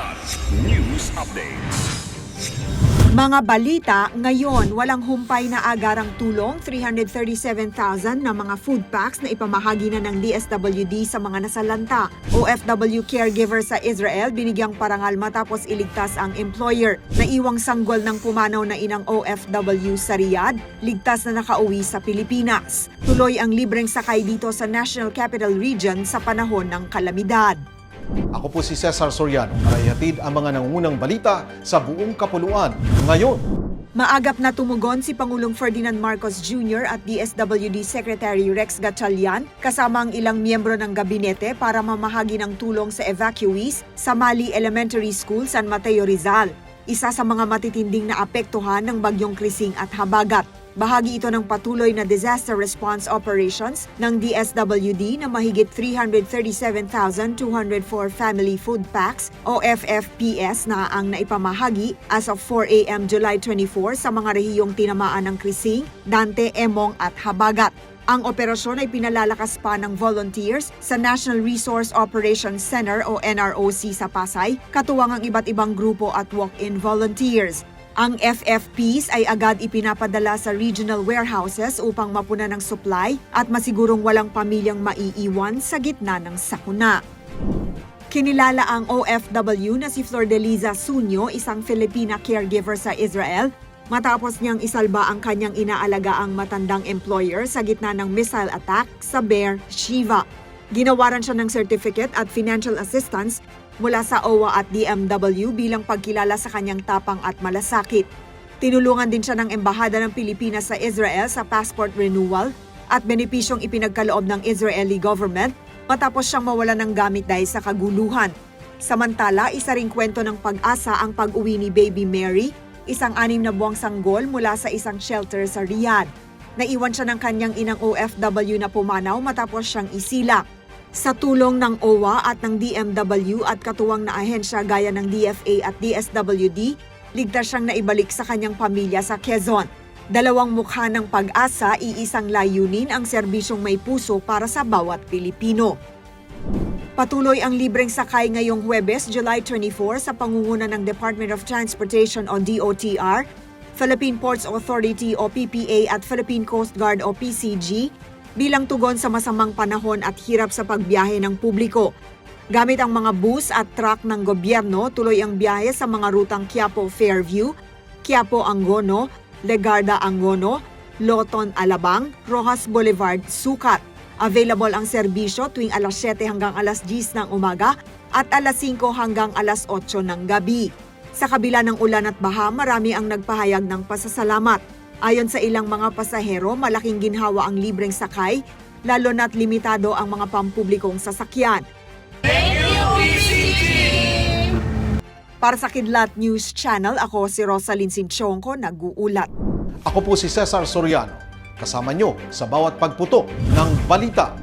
Kidlat News Updates. Mga balita, ngayon walang humpay na agarang tulong 337,000 na mga food packs na ipamahagi na ng DSWD sa mga nasalanta. OFW caregiver sa Israel binigyang parangal matapos iligtas ang employer. Naiwang sanggol ng pumanaw na inang OFW sa Riyadh, ligtas na nakauwi sa Pilipinas. Tuloy ang libreng sakay dito sa National Capital Region sa panahon ng kalamidad. Ako po si Cesar Soriano para ihatid ang mga nangungunang balita sa buong kapuluan ngayon. Maagap na tumugon si Pangulong Ferdinand Marcos Jr. at DSWD Secretary Rex Gatchalian kasama ang ilang miyembro ng gabinete para mamahagi ng tulong sa evacuees sa Mali Elementary School, San Mateo Rizal. Isa sa mga matitinding na apektuhan ng bagyong Krising at Habagat. Bahagi ito ng patuloy na disaster response operations ng DSWD na mahigit 337,204 family food packs o FFPS na ang naipamahagi as of 4 a.m. July 24 sa mga rehiyong tinamaan ng Krising, Dante, Emong at Habagat. Ang operasyon ay pinalalakas pa ng volunteers sa National Resource Operations Center o NROC sa Pasay, katuwang ang iba't ibang grupo at walk-in volunteers. Ang FFPs ay agad ipinapadala sa regional warehouses upang mapuna ng supply at masigurong walang pamilyang maiiwan sa gitna ng sakuna. Kinilala ang OFW na si Flordeliza Sunyo, isang Filipina caregiver sa Israel, matapos niyang isalba ang kanyang inaalagaang matandang employer sa gitna ng missile attack sa Bear Shiva. Ginawaran siya ng certificate at financial assistance mula sa OWA at DMW bilang pagkilala sa kanyang tapang at malasakit. Tinulungan din siya ng Embahada ng Pilipinas sa Israel sa passport renewal at benepisyong ipinagkaloob ng Israeli government matapos siyang mawala ng gamit dahil sa kaguluhan. Samantala, isa ring kwento ng pag-asa ang pag-uwi ni Baby Mary, isang anim na buwang sanggol mula sa isang shelter sa Riyadh. Naiwan siya ng kanyang inang OFW na pumanaw matapos siyang isilak. Sa tulong ng OWA at ng DMW at katuwang na ahensya gaya ng DFA at DSWD, ligtas siyang naibalik sa kanyang pamilya sa Quezon. Dalawang mukha ng pag-asa, iisang layunin ang serbisyong may puso para sa bawat Pilipino. Patuloy ang libreng sakay ngayong Huwebes, July 24 sa pangunguna ng Department of Transportation o DOTR, Philippine Ports Authority o PPA at Philippine Coast Guard o PCG bilang tugon sa masamang panahon at hirap sa pagbiyahe ng publiko. Gamit ang mga bus at truck ng gobyerno, tuloy ang biyahe sa mga rutang Quiapo-Fairview, Quiapo-Angono, Legarda-Angono, Loton-Alabang, Rojas Boulevard-Sukat. Available ang serbisyo tuwing alas 7 hanggang alas 10 ng umaga at alas 5 hanggang alas 8 ng gabi. Sa kabila ng ulan at baha, marami ang nagpahayag ng pasasalamat. Ayon sa ilang mga pasahero, malaking ginhawa ang libreng sakay, lalo na't limitado ang mga pampublikong sasakyan. Para sa Kidlat News Channel, ako si Rosalyn Sinchonko, nag-uulat. Ako po si Cesar Soriano. Kasama nyo sa bawat pagputo ng balita.